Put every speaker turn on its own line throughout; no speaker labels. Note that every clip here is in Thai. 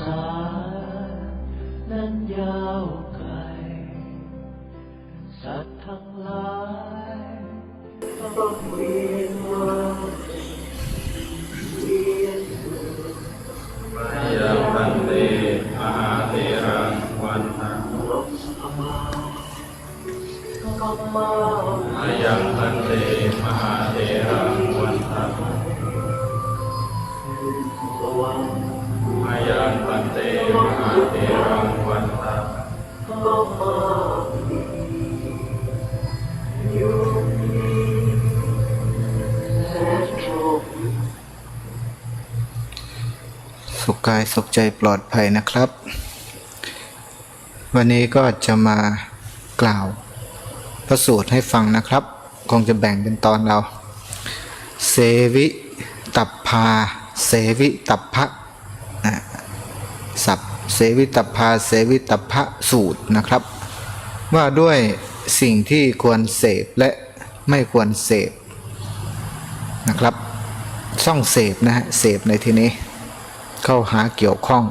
สานั้นยาวไกล สัตว์ทั้งหลายต้องเวียนมาเวียน
ยังพันเตมหาเถรังวันทัง
ลมสมาขมา
อายังพันเตมหาเถรังวันทังร
สวัง
อายังพันเตมหาเถรังวันทัง
ขมาสุ
ขกายสุขใจปลอดภัยนะครับ วันนี้ก็จะมากล่าวพระสูตรให้ฟังนะครับ คงจะแบ่งเป็นตอนเรา เสวิตัพพา เสวิตัพพะ เสวิตัพพาเสวิตัพะสูตรนะครับ ว่าด้วยสิ่งที่ควรเสพและไม่ควรเสพนะครับซ่องเสพนะฮะเสพในที่นี้ เข้าหาเกี่ยวข้อง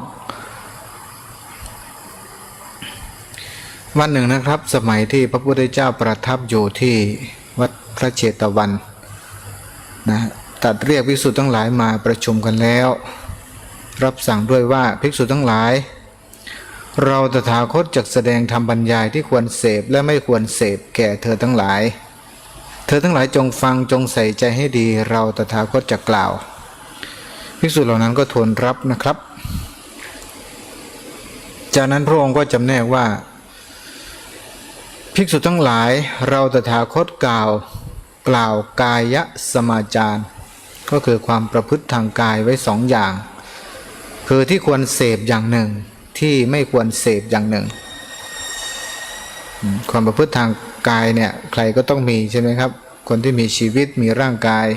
วันหนึ่งนะครับ สมัยที่พระพุทธเจ้าประทับอยู่ที่วัดพระเชตวันนะตัดเรียกภิกษุทั้งหลายมาประชุมกันแล้ว รับสั่งด้วยว่าภิกษุทั้งหลาย เราตถาคตจักแสดงธรรมบรรยายที่ควรเสพและไม่ควรเสพแก่เธอทั้งหลาย เธอทั้งหลายจงฟังจงใส่ใจให้ดี เราตถาคตจะกล่าว ภิกษุเหล่านั้นก็ทูลรับนะครับ จากนั้นพระองค์ก็จำแนกว่า ภิกษุทั้งหลายเราตถาคตกล่าวกล่าวกายสมาจารก็คือความประพฤติทางกายไว้สองอย่าง คือที่ควรเสพอย่างหนึ่งที่ไม่ควรเสพอย่างหนึ่ง ความประพฤติทางกายเนี่ยใครก็ต้องมีใช่ไหมครับ คนที่มีชีวิตมีร่างกาย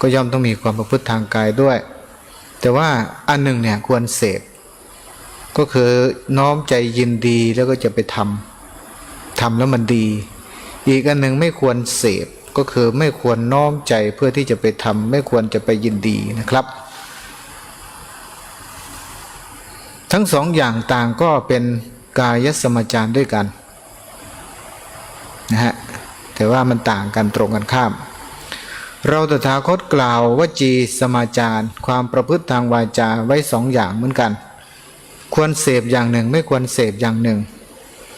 ก็ย่อมต้องมีความประพฤติทางกายด้วย แต่ว่าอันหนึ่งเนี่ยควรเสพก็คือน้อมใจยินดีแล้วก็จะไปทำทำแล้วมันดี อีกอันหนึ่งไม่ควรเสพก็คือไม่ควรน้อมใจเพื่อที่จะไปทำไม่ควรจะไปยินดีนะครับ ทั้งสองอย่างต่างก็เป็นกายสมจารด้วยกันนะฮะแต่ว่ามันต่างกันตรงกันข้าม เราตถาคตกล่าววจีสมาจารความประพฤติทางวาจาไว้สองอย่างเหมือนกัน ควรเสพอย่างหนึ่งไม่ควรเสพอย่างหนึ่ง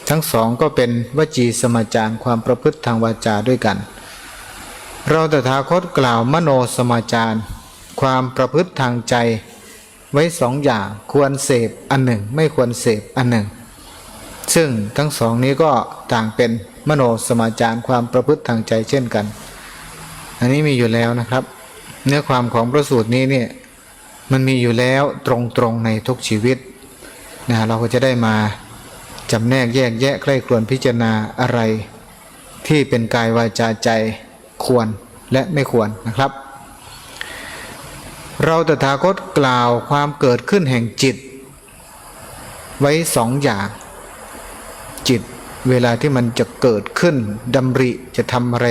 ทั้งสองก็เป็นวจีสมาจารความประพฤติทางวาจาด้วยกัน เราตถาคตกล่าวมโนสมาจารความประพฤติทางใจ ไว้สองอย่างควรเสพอันหนึ่ง ไม่ควรเสพอันหนึ่ง ซึ่งทั้งสองนี้ก็ต่างเป็นมโนสมาจารความประพฤติทางใจเช่นกัน อันนี้มีอยู่แล้วนะครับ เนื้อความของพระสูตรนี้เนี่ยมันมีอยู่แล้วตรงๆในทุกชีวิตนะเราก็จะได้มาจำแนกแยกแยะใคร่ครวญพิจารณาอะไร ที่เป็นกายวาจาใจควรและไม่ควรนะครับ เราตถาคตกล่าวความเกิดขึ้นแห่งจิต ไว้สองอย่าง จิตเวลาที่มันจะเกิดขึ้นดำริจะทำอะไร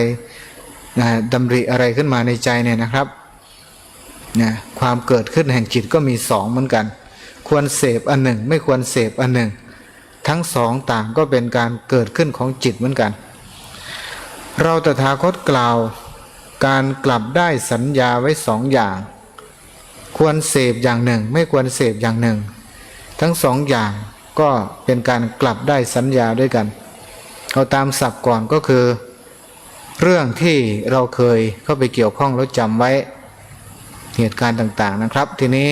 นะดำริอะไรขึ้นมาในใจเนี่ยนะครับนะความเกิดขึ้นแห่งจิตก็มีสองเหมือนกัน ควรเสพอันหนึ่ง ไม่ควรเสพอันหนึ่ง ทั้งสองต่างก็เป็นการเกิดขึ้นของจิตเหมือนกัน เราตถาคตกล่าว การกลับได้สัญญาไว้สองอย่าง ควรเสพอย่างหนึ่ง ไม่ควรเสพอย่างหนึ่ง ทั้งสองอย่างก็เป็นการกลับได้สัญญาด้วยกัน เอาตามศัพท์ก่อนก็คือ เรื่องที่เราเคยเข้าไปเกี่ยวข้องแล้วจำไว้เหตุการณ์ต่างๆนะครับ ทีนี้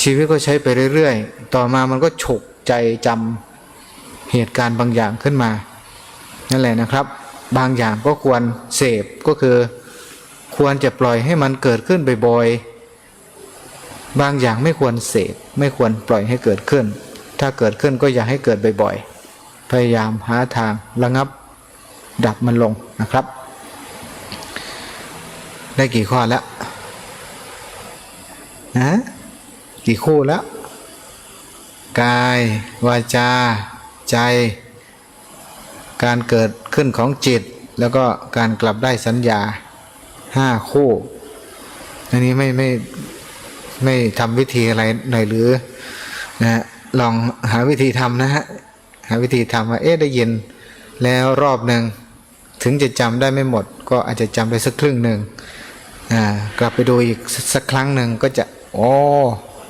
ชีวิตก็ใช้ไปเรื่อยๆ ต่อมามันก็ฉกใจจำเหตุการณ์บางอย่างขึ้นมา นั่นแหละนะครับ บางอย่างก็ควรเสพก็คือ ควรจะปล่อยให้มันเกิดขึ้นบ่อยๆ บางอย่างไม่ควรเสพไม่ควรปล่อยให้เกิดขึ้น ถ้าเกิดขึ้นก็อย่าให้เกิดบ่อยๆ พยายามหาทางระงับ ดับมันลงนะครับ ได้กี่ข้อแล้วนะกี่คู่แล้ว กาย วาจา ใจ การเกิดขึ้นของจิต แล้วก็การกลับได้สัญญาห้าคู่ อันนี้ไม่ไม่ ไม่ทำวิธีอะไรหน่อยหรือนะฮะลองหาวิธีทำนะฮะหาวิธีทำว่าเอ๊ะได้ยิน แล้วรอบหนึ่งถึงจะจำได้ไม่หมด ก็อาจจะจำได้สักครึ่งหนึ่งอ่ากลับไปดูอีกสักสักครั้งหนึ่งก็จะโอ้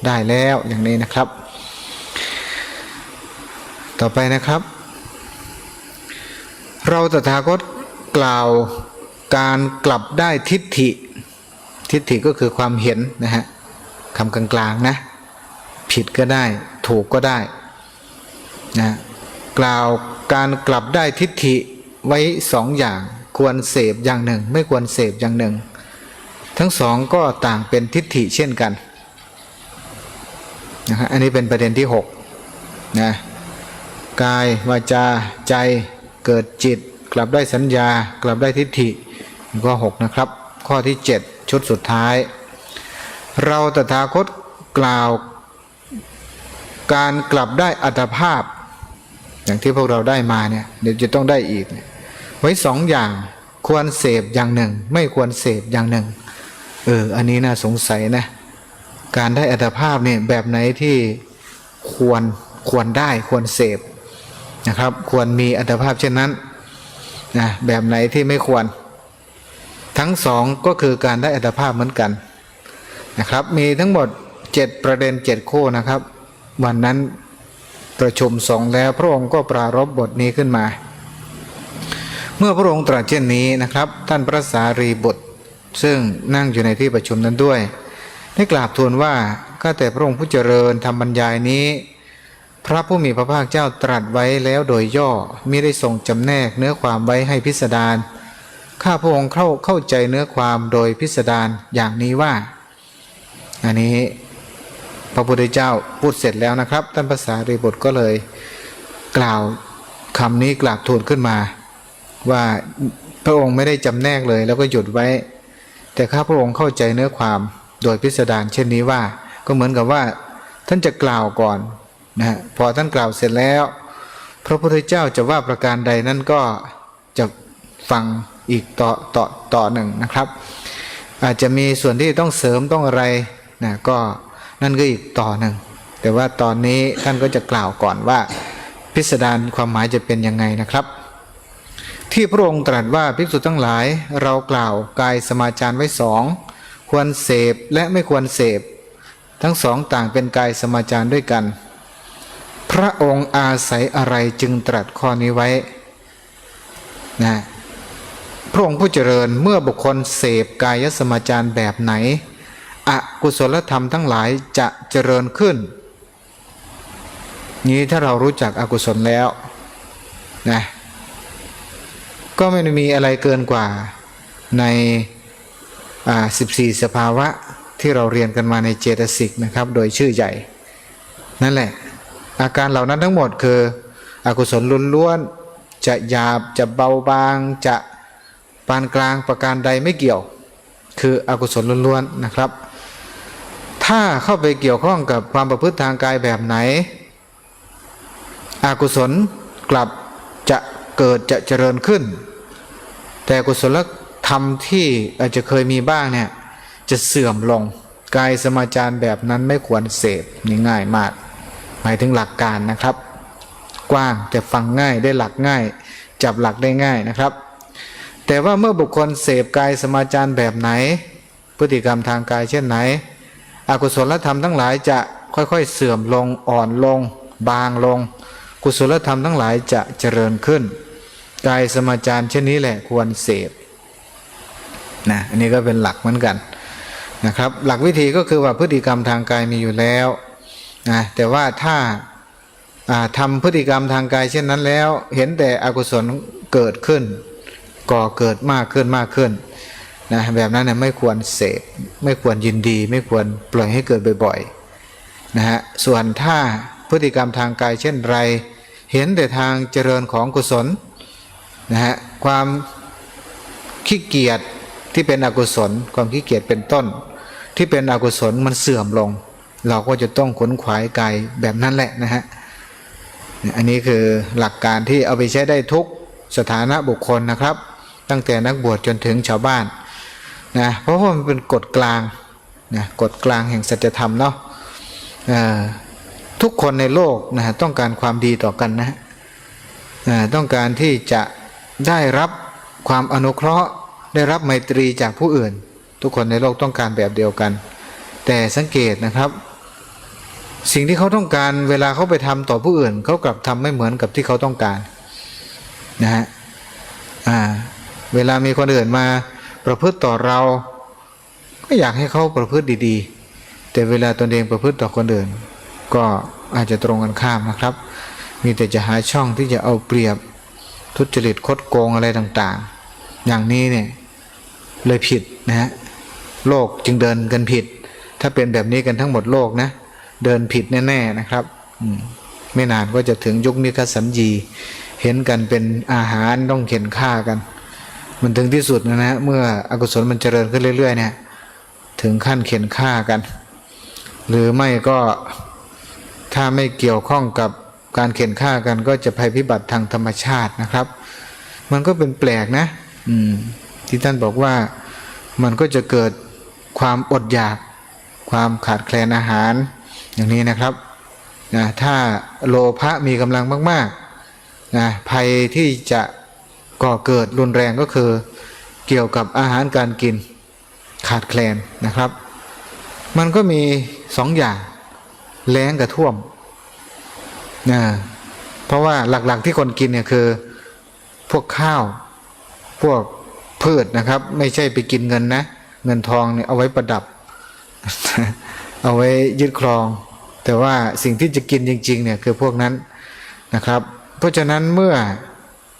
ได้แล้วอย่างนี้นะครับ ต่อไปนะครับ เราตถาคตกล่าวการกลับได้ทิฏฐิทิฏฐิก็คือความเห็นนะฮะ คำกลางๆนะ ผิดก็ได้ ถูกก็ได้นะกล่าวการกลับได้ทิฏฐิไว้สองอย่างควรเสพอย่างหนึ่ง ไม่ควรเสพอย่างหนึ่ง ทั้งสองก็ต่างเป็นทิฏฐิเช่นกันนะฮะอันนี้เป็นประเด็นที่6นะกายวาจาใจเกิดจิต กลับได้สัญญา กลับได้ทิฏฐิข้อ6นะครับ ข้อที่ 7 ชุดสุดท้าย เราตถาคตกล่าวการกลับได้อัตภาพ อย่างที่พวกเราได้มาเนี่ยเดี๋ยวจะต้องได้อีก ไว้สองอย่างควรเสพอย่างหนึ่ง ไม่ควรเสพอย่างหนึ่ง เออ อันนี้น่าสงสัยนะ การได้อัตภาพเนี่ยแบบไหนที่ควรควรได้ควรเสพนะครับ ควรมีอัตภาพเช่นนั้นนะแบบไหนที่ไม่ควร ทั้งสองก็คือการได้อัตภาพเหมือนกัน นะครับ มีทั้งหมด 7 ประเด็น 7 คู่นะครับ วันนั้นประชุมสองแล้วพระองค์ก็ปรารบบทนี้ขึ้นมา เมื่อพระองค์ตรัสเช่นนี้นะครับ ท่านพระสารีบุตร ซึ่งนั่งอยู่ในที่ประชุมนั้นด้วย ได้กราบทูลว่าข้าแต่พระองค์ผู้เจริญทำบรรยายนี้ พระผู้มีพระภาคเจ้าตรัสไว้แล้วโดยย่อมิได้ทรงจำแนกเนื้อความไว้ให้พิสดารข้าพระองค์เข้าเข้าใจเนื้อความโดยพิสดารอย่างนี้ว่า อันนี้พระพุทธเจ้าพูดเสร็จแล้วนะครับ ท่านภาษารีบุตรก็เลยกล่าวคำนี้กราบทูลขึ้นมา ว่าพระองค์ไม่ได้จำแนกเลย แล้วก็หยุดไว้ แต่ข้าพระองค์เข้าใจเนื้อความโดยพิสดารเช่นนี้ว่าก็เหมือนกับว่า ท่านจะกล่าวก่อนนะฮะพอท่านกล่าวเสร็จแล้ว พระพุทธเจ้าจะว่าประการใดนั่นก็จะฟังอีกต่อต่อต่อหนึ่งนะครับ อาจจะมีส่วนที่ต้องเสริมต้องอะไร นะก็นั่นก็อีกต่อหนึ่ง แต่ว่าตอนนี้ท่านก็จะกล่าวก่อนว่าพิสดารความหมายจะเป็นยังไงนะครับ ที่พระองค์ตรัสว่าภิกษุทั้งหลายเรากล่าวกายสมาจารไว้สองควรเสพและไม่ควรเสพ ทั้งสองต่างเป็นกายสมาจารด้วยกัน พระองค์อาศัยอะไรจึงตรัสข้อนี้ไว้นะพระองค์ผู้เจริญเมื่อบุคคลเสพกายสมาจารแบบไหน อกุศลธรรมทั้งหลายจะเจริญขึ้น นี้ถ้าเรารู้จักอกุศลแล้วนะก็ไม่ได้มีอะไรเกินกว่าในอ่า14 สภาวะที่เราเรียนกันมาในเจตสิกนะครับ โดยชื่อใหญ่ นั่นแหละ อาการเหล่านั้นทั้งหมดคือ อกุศลล้วนๆจะหยาบจะเบาบางจะปานกลางประการใดไม่เกี่ยว คืออกุศลล้วนๆนะครับ ถ้าเข้าไปเกี่ยวข้องกับความประพฤติทางกายแบบไหน อกุศลกลับจะเกิดจะเจริญขึ้น แต่กุศลธรรมที่อาจจะเคยมีบ้างเนี่ยจะเสื่อมลงกายสมาจารแบบนั้นไม่ควรเสพนี่ง่ายมาก หมายถึงหลักการนะครับ กว้างแต่ฟังง่ายได้หลักง่าย จับหลักได้ง่ายนะครับ แต่ว่าเมื่อบุคคลเสพกายสมาจารแบบไหน พฤติกรรมทางกายเช่นไหน อกุศลธรรมทั้งหลายจะค่อยๆเสื่อมลงอ่อนลง บางลง กุศลธรรมทั้งหลายจะเจริญขึ้นกายสมาจารเช่นนี้แหละควรเสพนะอันนี้ก็เป็นหลักเหมือนกันนะครับหลักวิธีก็คือว่าพฤติกรรมทางกายมีอยู่แล้วนะแต่ว่าถ้าอ่าทำพฤติกรรมทางกายเช่นนั้นแล้ว เห็นแต่อกุศลเกิดขึ้นก่อเกิดมากขึ้นมากขึ้น นะแบบนั้นเนี่ยไม่ควรเสพไม่ควรยินดี ไม่ควรปล่อยให้เกิดบ่อยๆนะฮะส่วนถ้าพฤติกรรมทางกายเช่นไร เห็นแต่ทางเจริญของกุศลนะฮะความขี้เกียจที่เป็นอกุศล ความขี้เกียจเป็นต้น ที่เป็นอกุศลมันเสื่อมลง เราก็จะต้องขนขวายกายแบบนั้นแหละนะฮะอันนี้คือหลักการที่เอาไปใช้ได้ทุกสถานะบุคคลนะครับ ตั้งแต่นักบวชจนถึงชาวบ้าน นะเพราะว่ามันเป็นกฎกลางนะกฎกลางแห่งสัจธรรมเนาะทุกคนในโลกนะต้องการความดีต่อกันนะต้องการที่จะได้รับความอนุเคราะห์ได้รับไมตรีจากผู้อื่น ทุกคนในโลกต้องการแบบเดียวกัน แต่สังเกตนะครับ สิ่งที่เขาต้องการเวลาเขาไปทำต่อผู้อื่นเขากลับทำไม่เหมือนกับที่เขาต้องการนะฮะเวลามีคนอื่นมา ประพฤติต่อเรา ก็อยากให้เขาประพฤติดีๆ แต่เวลาตนเองประพฤติต่อคนอื่น ก็อาจจะตรงกันข้ามนะครับ มีแต่จะหาช่องที่จะเอาเปรียบทุจริตคดโกงอะไรต่างๆ อย่างนี้เนี่ยเลยผิดนะฮะโลกจึงเดินกันผิด ถ้าเป็นแบบนี้กันทั้งหมดโลกนะเดินผิดแน่ๆนะครับไม่นานก็จะถึงยุคนิคสัญญี เห็นกันเป็นอาหารต้องเข็นฆ่ากัน มันถึงที่สุดนะฮะเมื่ออกุศลมันเจริญขึ้นเรื่อย ๆ เนี่ย ถึงขั้นเข็นฆ่ากัน หรือไม่ก็ถ้าไม่เกี่ยวข้องกับการเข็นฆ่ากัน ก็จะภัยพิบัติทางธรรมชาตินะครับ มันก็เป็นแปลกนะ อืม ที่ท่านบอกว่ามันก็จะเกิดความอดอยาก ความขาดแคลนอาหาร อย่างนี้นะครับนะถ้าโลภะมีกำลังมากๆนะภัยที่จะ ก่อเกิดรุนแรงก็คือเกี่ยวกับอาหารการกินขาดแคลนนะครับ มันก็มีสองอย่างแล้งกับท่วมนะเพราะว่าหลักๆที่คนกินเนี่ยคือพวกข้าวพวกพืชนะครับ ไม่ใช่ไปกินเงินนะเงินทองเนี่ยเอาไว้ประดับ เอาไว้ยึดครอง แต่ว่าสิ่งที่จะกินจริง ๆ เนี่ยคือพวกนั้นนะครับ เพราะฉะนั้นเมื่อ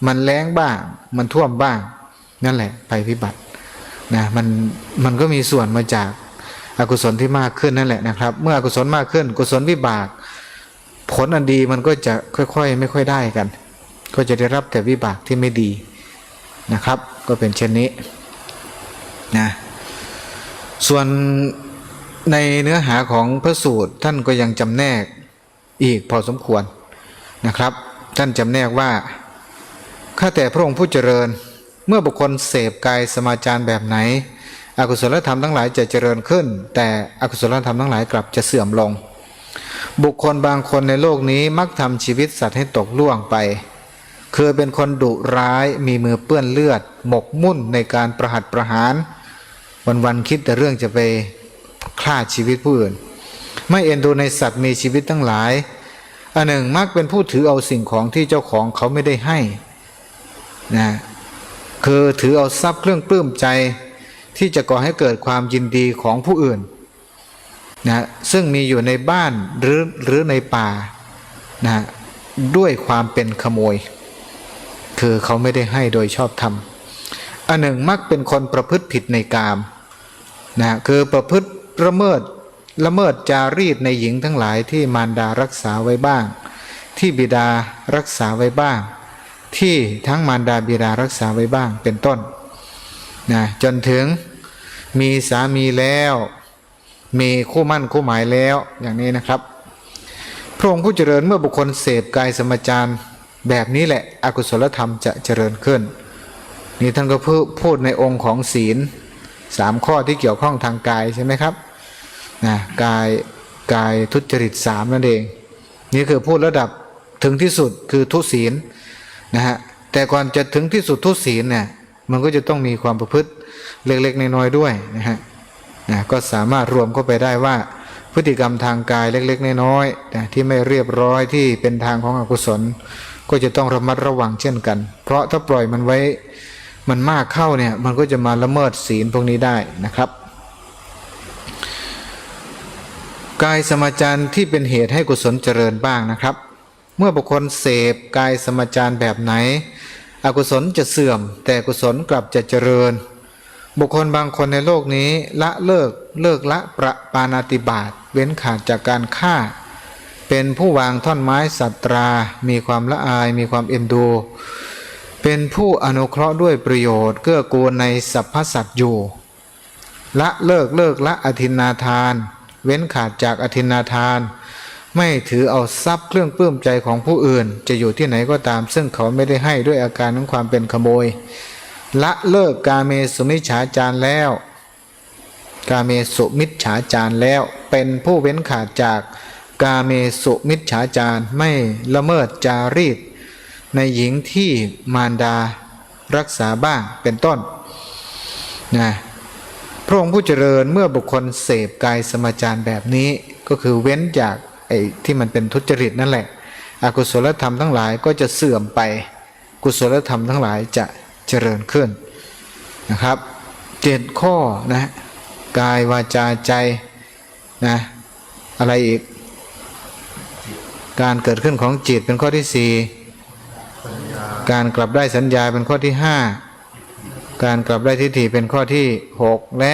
มันแล้งบ้าง มันท่วมบ้าง นั่นแหละภัยพิบัตินะมันมันก็มีส่วนมาจากอากุศลที่มากขึ้นนั่นแหละนะครับ เมื่ออกุศลมากขึ้น กุศลวิบาก ผลอันดีมันก็จะค่อยๆ ไม่ค่อยได้กัน ก็จะได้รับแต่วิบากที่ไม่ดีนะครับ ก็เป็นเช่นนี้นะส่วนในเนื้อหาของพระสูตรท่านก็ยังจำแนกอีกพอสมควรนะครับ ท่านจำแนกว่า ข้าแต่พระองค์ผู้เจริญ เมื่อบุคคลเสพกายสมาจารแบบไหน อกุศลธรรมทั้งหลายจะเจริญขึ้น แต่อกุศลธรรมทั้งหลายกลับจะเสื่อมลง บุคคลบางคนในโลกนี้มักทำชีวิตสัตว์ให้ตกล่วงไป คือเป็นคนดุร้ายมีมือเปื้อนเลือด หมกมุ่นในการประหัตประหาร วันๆคิดแต่เรื่องจะไปฆ่าชีวิตผู้อื่น ไม่เอ็นดูในสัตว์มีชีวิตทั้งหลายอันหนึ่งมักเป็นผู้ถือเอาสิ่งของที่เจ้าของเขาไม่ได้ให้ นะคือถือเอาทรัพย์เครื่องปลื้มใจ ที่จะก่อให้เกิดความยินดีของผู้อื่นนะซึ่งมีอยู่ในบ้านหรือหรือในป่านะด้วยความเป็นขโมย คือเขาไม่ได้ให้โดยชอบธรรมอันหนึ่งมักเป็นคนประพฤติผิดในกามนะคือประพฤติละเมิดละเมิดจารีตในหญิงทั้งหลายที่มารดารักษาไว้บ้าง ที่บิดารักษาไว้บ้าง ที่ทั้งมารดาบิดารักษาไว้บ้างเป็นต้นนะจนถึงมีสามีแล้ว มีคู่มั่นคู่หมายแล้วอย่างนี้นะครับ พระองค์ผู้เจริญเมื่อบุคคลเสพกายสมจารแบบนี้แหละอกุศลธรรมจะเจริญขึ้น นี่ท่านก็พูดพูดในองค์ของศีลสามข้อที่เกี่ยวข้องทางกายใช่ไหมครับนะกายกายทุจริตสามนั่นเอง นี่คือพูดระดับถึงที่สุดคือทุศีล นะฮะแต่ก่อนจะถึงที่สุดทุศีลเนี่ยมันก็จะต้องมีความประพฤติเล็กๆน้อยๆด้วยนะฮะนะก็สามารถรวมเข้าไปได้ว่าพฤติกรรมทางกายเล็กๆน้อยๆนะที่ไม่เรียบร้อยที่เป็นทางของอกุศล ก็จะต้องระมัดระวังเช่นกัน เพราะถ้าปล่อยมันไว้มันมากเข้าเนี่ยมันก็จะมาละเมิดศีลพวกนี้ได้นะครับ กายสมาจารที่เป็นเหตุให้กุศลเจริญบ้างนะครับ เมื่อบุคคลเสพกายสมจารแบบไหน อกุศลจะเสื่อม แต่กุศลกลับจะเจริญ บุคคลบางคนในโลกนี้ละเลิกเลิกละประปานาติบาตเว้นขาดจากการฆ่า เป็นผู้วางท่อนไม้สัตรา มีความละอายมีความเอ็นดู เป็นผู้อนุเคราะห์ด้วยประโยชน์ เกื้อกูลในสรรพสัตว์อยู่ ละเลิกเลิกละอธินนาทาน เว้นขาดจากอธินนาทาน ไม่ถือเอาทรัพย์เครื่องปลื้มใจของผู้อื่น จะอยู่ที่ไหนก็ตาม ซึ่งเขาไม่ได้ให้ด้วยอาการของความเป็นขโมย ละเลิกกาเมสุมิฉาจารแล้ว กาเมสุมิฉาจารแล้ว เป็นผู้เว้นขาดจากกาเมสุมิฉาจารไม่ละเมิดจารีต ในหญิงที่มารดารักษาบ้างเป็นต้นนะพระองค์ผู้เจริญเมื่อบุคคลเสพกายสมาจารแบบนี้ก็คือเว้นจาก ไอ้ที่มันเป็นทุจริตนั่นแหละ อกุศลธรรมทั้งหลายก็จะเสื่อมไป กุศลธรรมทั้งหลายจะเจริญขึ้นนะครับเจ็ดข้อนะกายวาจาใจนะอะไรอีก การเกิดขึ้นของจิตเป็นข้อที่สี่การกลับได้สัญญาเป็นข้อที่ห้าการกลับได้ทิฏฐิเป็นข้อที่หกและ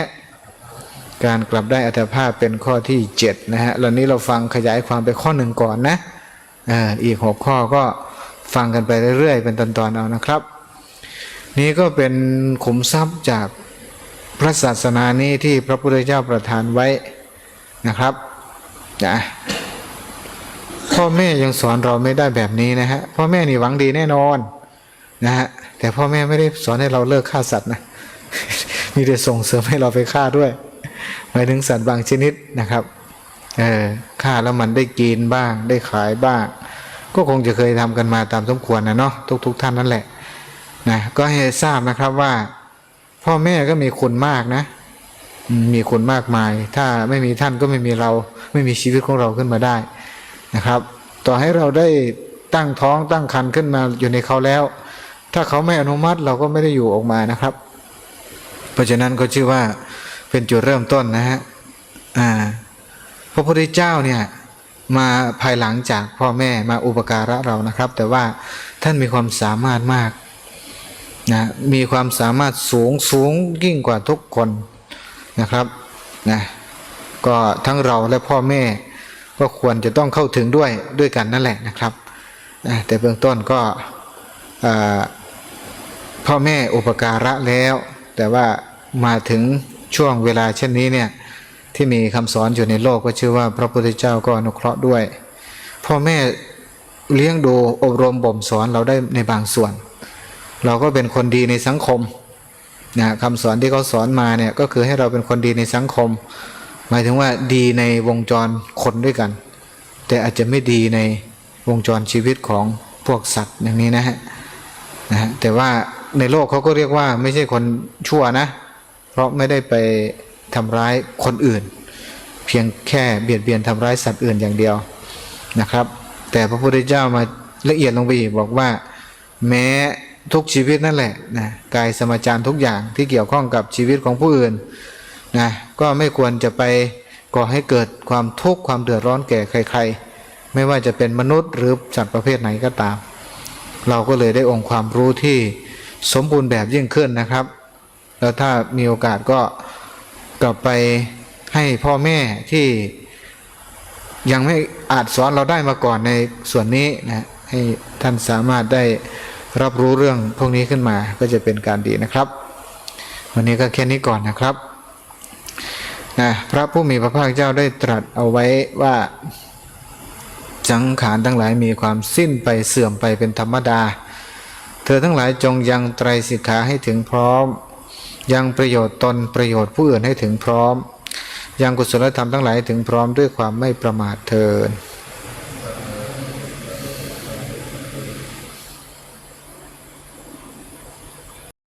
การกลับได้อัตภาพเป็นข้อที่เจ็ดนะฮะแล้วนี้เราฟังขยายความไปข้อหนึ่งก่อนนะอ่าอีกหกข้อก็ฟังกันไปเรื่อยๆ เป็นตอนๆเอานะครับ นี่ก็เป็นขุมทรัพย์จากพระศาสนานี้ที่พระพุทธเจ้าประทานไว้นะครับนะพ่อแม่ยังสอนเราไม่ได้แบบนี้นะฮะพ่อแม่นี่หวังดีแน่นอนนะฮะแต่พ่อแม่ไม่ได้สอนให้เราเลิกฆ่าสัตว์นะมีแต่ส่งเสริมให้เราไปฆ่าด้วย หมายถึงสัตว์บางชนิดนะครับเออฆ่าแล้วมันได้กินบ้าง ได้ขายบ้าง ก็คงจะเคยทำกันมาตามสมควรนะเนาะทุกๆทท่านนั่นแหละนะก็ให้ทราบนะครับว่า พ่อแม่ก็มีคุณมากนะมมีคุณมากมาย ถ้าไม่มีท่านก็ไม่มีเราไม่มีชีวิตของเราขึ้นมาได้นะครับ ต่อให้เราได้ตั้งท้องตั้งครรภ์ขึ้นมาอยู่ในเขาแล้ว ถ้าเขาไม่อนุมัติเราก็ไม่ได้อยู่ออกมานะครับ เพราะฉะนั้นก็ชื่อว่า เป็นจุดเริ่มต้นนะฮะอ่าพระพุทธเจ้าเนี่ยมาภายหลังจากพ่อแม่มาอุปการะเรานะครับ แต่ว่าท่านมีความสามารถมากนะมีความสามารถสูงสูงยิ่งกว่าทุกคนนะครับนะก็ทั้งเราและพ่อแม่ก็ควรจะต้องเข้าถึงด้วยด้วยกันนั่นแหละนะครับนะแต่เบื้องต้นก็พ่อแม่อุปการะแล้ว แต่ว่ามาถึง ช่วงเวลาเช่นนี้เนี่ยที่มีคำสอนอยู่ในโลกก็ชื่อว่าพระพุทธเจ้าก็อนุเคราะห์ด้วยพ่อแม่เลี้ยงดูอบรมบ่มสอนเราได้ในบางส่วน เราก็เป็นคนดีในสังคมนะคำสอนที่เขาสอนมาเนี่ยก็คือให้เราเป็นคนดีในสังคม หมายถึงว่าดีในวงจรคนด้วยกัน แต่อาจจะไม่ดีในวงจรชีวิตของพวกสัตว์อย่างนี้นะฮะนะฮะแต่ว่าในโลกเขาก็เรียกว่าไม่ใช่คนชั่วนะ เพราะไม่ได้ไปทำร้ายคนอื่น เพียงแค่เบียดเบียนทำร้ายสัตว์อื่นอย่างเดียวนะครับ แต่พระพุทธเจ้ามาละเอียดลงไปอีกบอกว่า แม้ทุกชีวิตนั่นแหละนะกายสมาจารทุกอย่างที่เกี่ยวข้องกับชีวิตของผู้อื่นนะก็ไม่ควรจะไปก่อให้เกิดความทุกข์ความเดือดร้อนแก่ใคร ๆ ไม่ว่าจะเป็นมนุษย์หรือสัตว์ประเภทไหนก็ตาม เราก็เลยได้องค์ความรู้ที่สมบูรณ์แบบยิ่งขึ้นนะครับ แล้วถ้ามีโอกาสก็กลับไปให้พ่อแม่ที่ยังไม่อาจสอนเราได้มาก่อนในส่วนนี้นะให้ท่านสามารถได้รับรู้เรื่องพวกนี้ขึ้นมาก็จะเป็นการดีนะครับ วันนี้ก็แค่นี้ก่อนนะครับนะพระผู้มีพระภาคเจ้าได้ตรัสเอาไว้ว่าสังขารทั้งหลายมีความสิ้นไปเสื่อมไปเป็นธรรมดา เธอทั้งหลายจงยังไตรสิกขาให้ถึงพร้อม ยังประโยชน์ตนประโยชน์ผู้อื่นให้ถึงพร้อม ยังกุศลธรรมทั้งหลายถึงพร้อมด้วยความไม่ประมาทเทิน